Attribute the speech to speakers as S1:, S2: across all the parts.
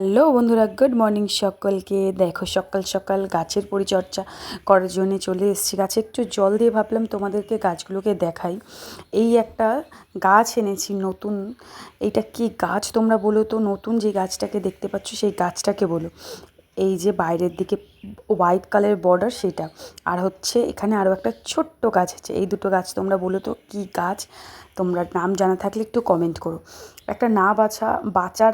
S1: Hello বন্ধুরা good morning সকলকে। দেখো, সকাল সকাল গাছের পরিচর্যা করার জন্য চলে এসেছি। গাছে একটু জল দিয়ে ভাবলাম তোমাদেরকে গাছগুলোকে দেখাই। এই একটা গাছ এনেছি নতুন। এইটা কি গাছ তোমরা বলো তো? নতুন যে গাছটাকে দেখতে পাচ্ছ, সেই গাছটাকে বলো। এই যে বাইরের দিকে হোয়াইট কালারের বর্ডার সেটা। আর হচ্ছে এখানে আরও একটা ছোট্ট গাছ আছে। এই দুটো গাছ তোমরা বলো তো কী গাছ? তোমরা নাম জানা থাকলে একটু কমেন্ট করো। একটা না বাছা, বাঁচার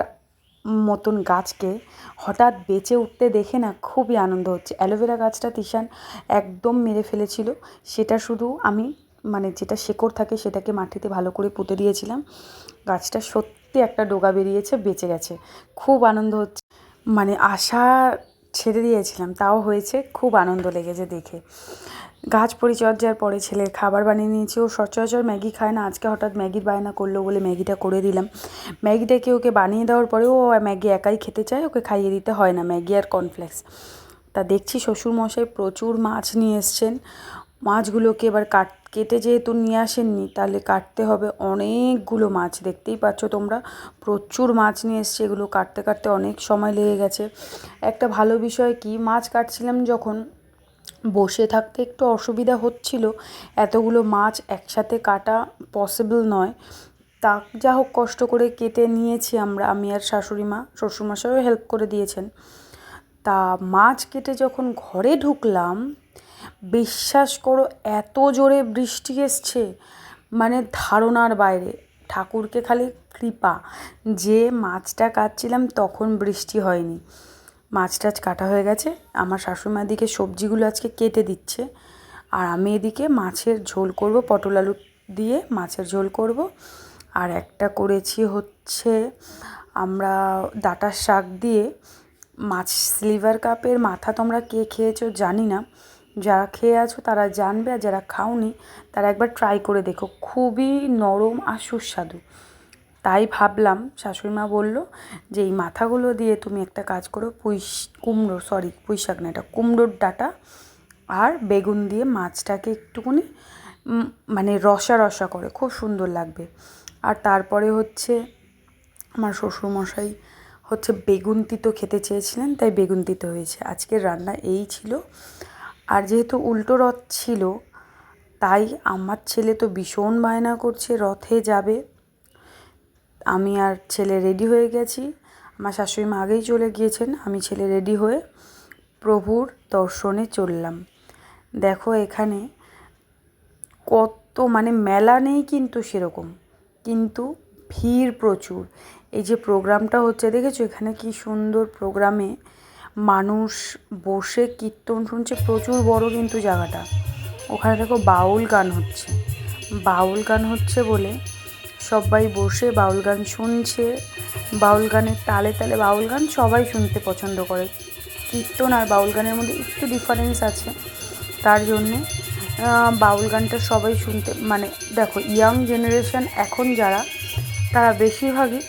S1: মতন গাছকে হঠাৎ বেঁচে উঠতে দেখে না খুবই আনন্দ হচ্ছে। অ্যালোভেরা গাছটা তিশান একদম মেরে ফেলেছিল। সেটা শুধু আমি মানে যেটা শেকড় থাকে সেটাকে মাটিতে ভালো করে পুঁতে দিয়েছিলাম। গাছটা সত্যি একটা ডোগা বেরিয়েছে, বেঁচে গেছে। খুব আনন্দ হচ্ছে। মানে আশা ছেড়ে দিয়েছিলাম, তাও হয়েছে। খুব আনন্দ লেগেছে দেখে। গাছ পরিচর্যার পরে ছেলের খাবার বানিয়ে নিয়েছি। ও সচরাচর ম্যাগি খায় না। আজকে হঠাৎ ম্যাগির বায়না করল বলে ম্যাগিটা করে দিলাম। ম্যাগিটাকে ওকে বানিয়ে দেওয়ার পরেও ও ম্যাগি একাই খেতে চায়। ওকে খাইয়ে দিতে হয় না। ম্যাগি আর কর্নফ্লেক্স। তা দেখছি শ্বশুরমশাই প্রচুর মাছ নিয়ে এসছেন। মাছগুলোকে এবার কাট, কেটে যেহেতু নিয়ে আসেননি, তাহলে কাটতে হবে অনেকগুলো মাছ। দেখতেই পাচ্ছ তোমরা, প্রচুর মাছ নিয়ে এসছে। এগুলো কাটতে কাটতে অনেক সময় লেগে গেছে। একটা ভালো বিষয় কি, মাছ কাটছিলাম যখন বসে থাকতে একটু অসুবিধা হচ্ছিল। এতগুলো মাছ একসাথে কাটা পসিবল নয়। তা যা হোক কষ্ট করে কেটে নিয়েছি আমরা, আমি আর শাশুড়ি মা, শ্বশুরমশাইও হেল্প করে দিয়েছেন। তা মাছ কেটে যখন ঘরে ঢুকলাম, বিশ্বাস করো এত জোরে বৃষ্টি এসছে মানে ধারণার বাইরে। ঠাকুরকে খালি কৃপা, যে মাছটা কাটছিলাম তখন বৃষ্টি হয়নি। মাছ টাছ কাটা হয়ে গেছে। আমার শাশুড়িমা দিকে সবজিগুলো আজকে কেটে দিচ্ছে। আর আমি এদিকে মাছের ঝোল করব, পটল আলু দিয়ে মাছের ঝোল করব। আর একটা করেছি হচ্ছে আমরা ডাটার শাক দিয়ে মাছ স্লিভার কাপের মাথা তোমরা কে খেয়েছো জানি না। যারা খেয়ে আছো তারা জানবে আর যারা খাওনি তারা একবার ট্রাই করে দেখো। খুবই নরম আর সুস্বাদু। তাই ভাবলাম শাশুড়ি মা বলল যে, এই মাথাগুলো দিয়ে তুমি একটা কাজ করো, পুঁই কুমড়ো সরি পুঁই শাক না, এটা কুমড়োর ডাটা আর বেগুন দিয়ে মাছটাকে একটুকুনি মানে রসা রসা করে, খুব সুন্দর লাগবে। আর তারপরে হচ্ছে, আমার শ্বশুরমশাই হচ্ছে বেগুন তিতো খেতে চেয়েছিলেন, তাই বেগুন তিতো হয়েছে। আজকের রান্না এই ছিল। আর যেহেতু উল্টো রথ ছিল, তাই আমার ছেলে তো ভীষণ বায়না করছে, রথে যাবে। আমি আর ছেলে রেডি হয়ে গেছি। আমার শাশুড়ি মা আগেই চলে গিয়েছেন, আমি ছেলে রেডি হয়ে প্রভুর দর্শনে চললাম। দেখো এখানে কত মানে মেলা নেই কিন্তু সেরকম, কিন্তু ভিড় প্রচুর। এই যে প্রোগ্রামটা হচ্ছে, দেখেছ এখানে কি সুন্দর প্রোগ্রামে মানুষ বসে কীর্তন শুনছে, প্রচুর বড় কিন্তু জায়গাটা। ওখানে দেখো বাউল গান হচ্ছে। বাউল গান হচ্ছে বলে সবাই বসে বাউল গান শুনছে। বাউল গানের তালে তালে বাউল গান সবাই শুনতে পছন্দ করে। কীর্তন আর বাউল গানের মধ্যে একটু ডিফারেন্স আছে। তার জন্যে বাউল গানটা সবাই শুনতে মানে দেখো ইয়াং জেনারেশান এখন যারা, তারা বেশিরভাগই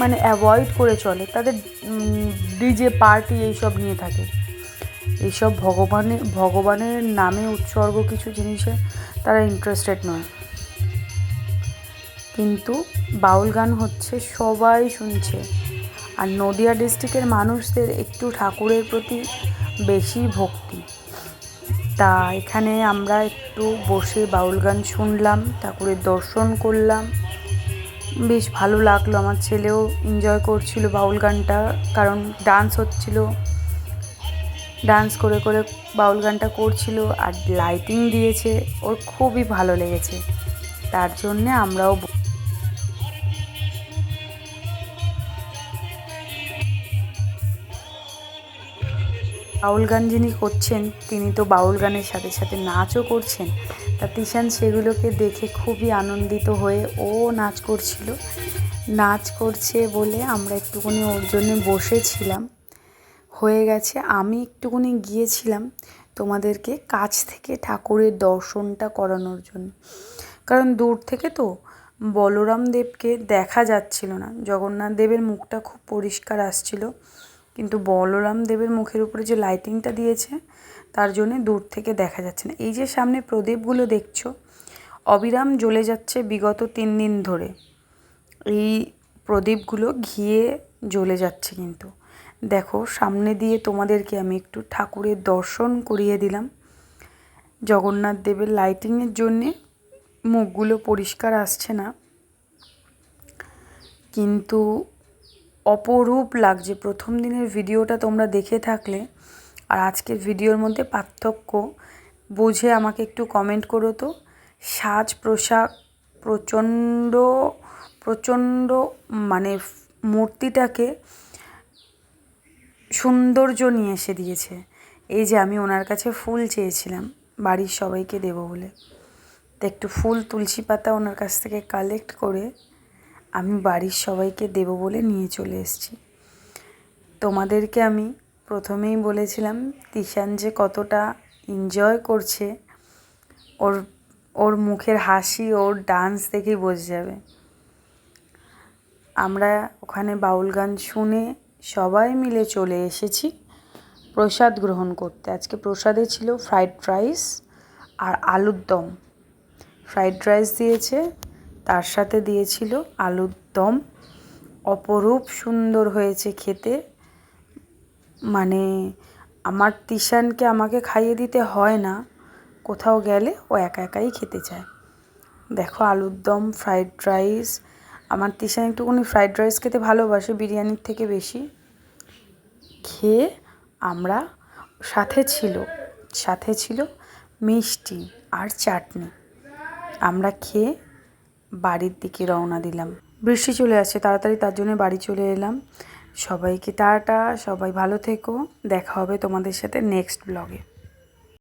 S1: মানে অ্যাভয়েড করে চলে। তাদের ডিজে পার্টি এইসব নিয়ে থাকে। এইসব ভগবানের ভগবানের নামে উৎসর্গ কিছু জিনিসে তারা ইন্টারেস্টেড নয়। কিন্তু বাউল গান হচ্ছে সবাই শুনছে। আর নদিয়া ডিস্ট্রিক্টের মানুষদের একটু ঠাকুরের প্রতি বেশি ভক্তি। তা এখানে আমরা একটু বসে বাউল গান শুনলাম, ঠাকুরের দর্শন করলাম। বেশ ভালো লাগল, আমার ছেলেও এনজয় করছিল বাউল গানটা, কারণ ডান্স হচ্ছিল। ডান্স করে করে বাউল গানটা করছিল আর লাইটিং দিয়েছে, ওর খুবই ভালো লেগেছে। তার জন্যে আমরাও বাউল গান যিনি করছেন, তিনি তো বাউল গানের সাথে সাথে নাচও করছেন। তা তিশান সেগুলোকে দেখে খুবই আনন্দিত হয়ে ও নাচ করছিল। নাচ করছে বলে আমরা একটুখানি ওর জন্য বসেছিলাম। হয়ে গেছে, আমি একটুখানি গিয়েছিলাম তোমাদেরকে কাছ থেকে ঠাকুরের দর্শনটা করানোর জন্য। কারণ দূর থেকে তো বলরাম দেবকে দেখা যাচ্ছিল না। জগন্নাথ দেবের মুখটা খুব পরিষ্কার আসছিল। কিন্তু বলরাম দেবের মুখের উপরে যে লাইটিংটা দিয়েছে, তার জন্যে দূর থেকে দেখা যাচ্ছে না। এই যে সামনে প্রদীপগুলো দেখছ, অবিরাম জ্বলে যাচ্ছে বিগত তিন দিন ধরে। এই প্রদীপগুলো ঘিয়ে জ্বলে যাচ্ছে কিন্তু। দেখো, সামনে দিয়ে তোমাদেরকে আমি একটু ঠাকুরের দর্শন করিয়ে দিলাম। জগন্নাথ দেবের লাইটিংয়ের জন্যে মুখগুলো পরিষ্কার আসছে না। কিন্তু অপরূপ লাগছে। প্রথম দিনের ভিডিওটা তোমরা দেখে থাকলে আর আজকের ভিডিওর মধ্যে পার্থক্য বুঝে আমাকে একটু কমেন্ট করো তো। সাজ পোশাক প্রচণ্ড প্রচণ্ড মানে মূর্তিটাকে সৌন্দর্য নিয়ে এসে দিয়েছে। এই যে আমি ওনার কাছে ফুল চেয়েছিলাম, বাড়ির সবাইকে দেবো বলে। তো একটু ফুল, তুলসী পাতা ওনার কাছ থেকে কালেক্ট করে আমি বাড়ির সবাইকে দেবো বলে নিয়ে চলে এসেছি। তোমাদেরকে আমি প্রথমেই বলেছিলাম, তিশান যে কতটা এনজয় করছে, ওর ওর মুখের হাসি, ওর ডান্স দেখেই বোঝা যাবে। আমরা ওখানে বাউল গান শুনে সবাই মিলে চলে এসেছি প্রসাদ গ্রহণ করতে। আজকে প্রসাদে ছিল ফ্রাইড রাইস আর আলুর দম। ফ্রাইড রাইস দিয়েছে তার সাথে দিয়েছিল আলুর দম। অপরূপ সুন্দর হয়েছে খেতে। মানে আমার তিশানকে আমাকে খাইয়ে দিতে হয় না। কোথাও গেলে ও একা একাই খেতে চায়। দেখো আলুর দম ফ্রাইড রাইস আমার তিশান একটুখানি ফ্রাইড রাইস খেতে ভালোবাসে, বিরিয়ানির থেকে বেশি। খেয়ে আমরা সাথে ছিল সাথে ছিল মিষ্টি আর চাটনি। আমরা খেয়ে বাড়ির দিকে রওনা দিলাম। বৃষ্টি চলে আসছে, তাড়াতাড়ি তার জন্য বাড়ি চলে এলাম। সবাইকে টাটা, সবাই ভালো থেকো। দেখা হবে তোমাদের সাথে নেক্সট ব্লগে